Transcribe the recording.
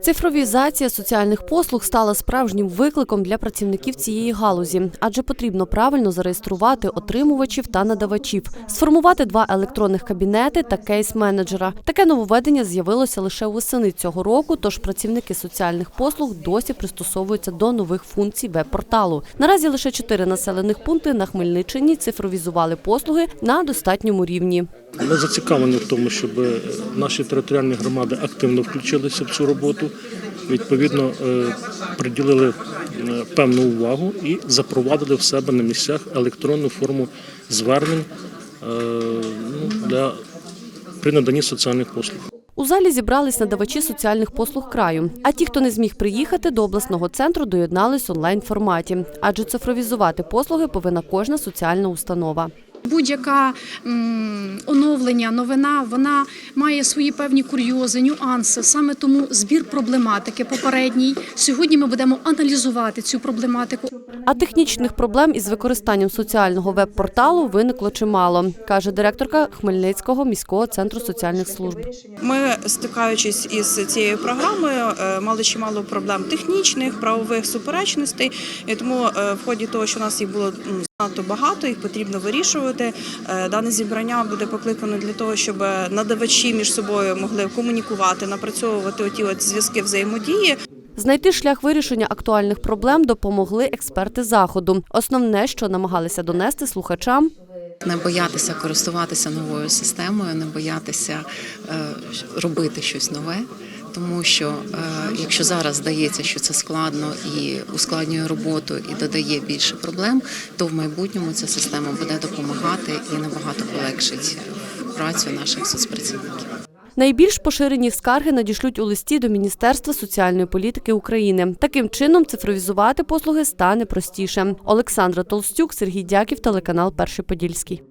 Цифровізація соціальних послуг стала справжнім викликом для працівників цієї галузі, адже потрібно правильно зареєструвати отримувачів та надавачів, сформувати два електронних кабінети та кейс-менеджера. Таке нововведення з'явилося лише восени цього року, тож працівники соціальних послуг досі пристосовуються до нових функцій веб-порталу. Наразі лише чотири населених пункти на Хмельниччині цифровізували послуги на достатньому рівні. Ми зацікавлені в тому, щоб е, наші територіальні громади активно включилися в цю роботу. Відповідно, е, приділили е, певну увагу і запровадили в себе на місцях електронну форму звернень ну, для при наданні соціальних послуг. У залі зібрались надавачі соціальних послуг краю. А ті, хто не зміг приїхати до обласного центру, доєднались онлайн форматі, адже цифровізувати послуги повинна кожна соціальна установа. Будь-яка м, оновлення, новина, вона має свої певні курйози, нюанси. Саме тому збір проблематики попередній. Сьогодні ми будемо аналізувати цю проблематику. А технічних проблем із використанням соціального веб-порталу виникло чимало, каже директорка Хмельницького міського центру соціальних служб. Ми, стикаючись із цією програмою, е, мали чимало проблем технічних, правових суперечностей. І тому е, в ході того, що у нас їх було м, занадто багато, їх потрібно вирішувати. Е, Дане зібрання буде покликано для того, щоб надавачі між собою могли комунікувати, напрацьовувати оті от зв'язки взаємодії. Знайти шлях вирішення актуальних проблем допомогли експерти заходу. Основне, що намагалися донести слухачам, Не боятися користуватися новою системою, не боятися е, робити щось нове. Тому що е, якщо зараз здається, що це складно і ускладнює роботу і додає більше проблем, то в майбутньому ця система буде допомагати і набагато полегшить працю наших соцпрацівників. Найбільш поширені скарги надішлють у листі до Міністерства соціальної політики України. Таким чином цифровізувати послуги стане простіше. Олександра Толстюк, Сергій Дяків, телеканал Перший Подільський.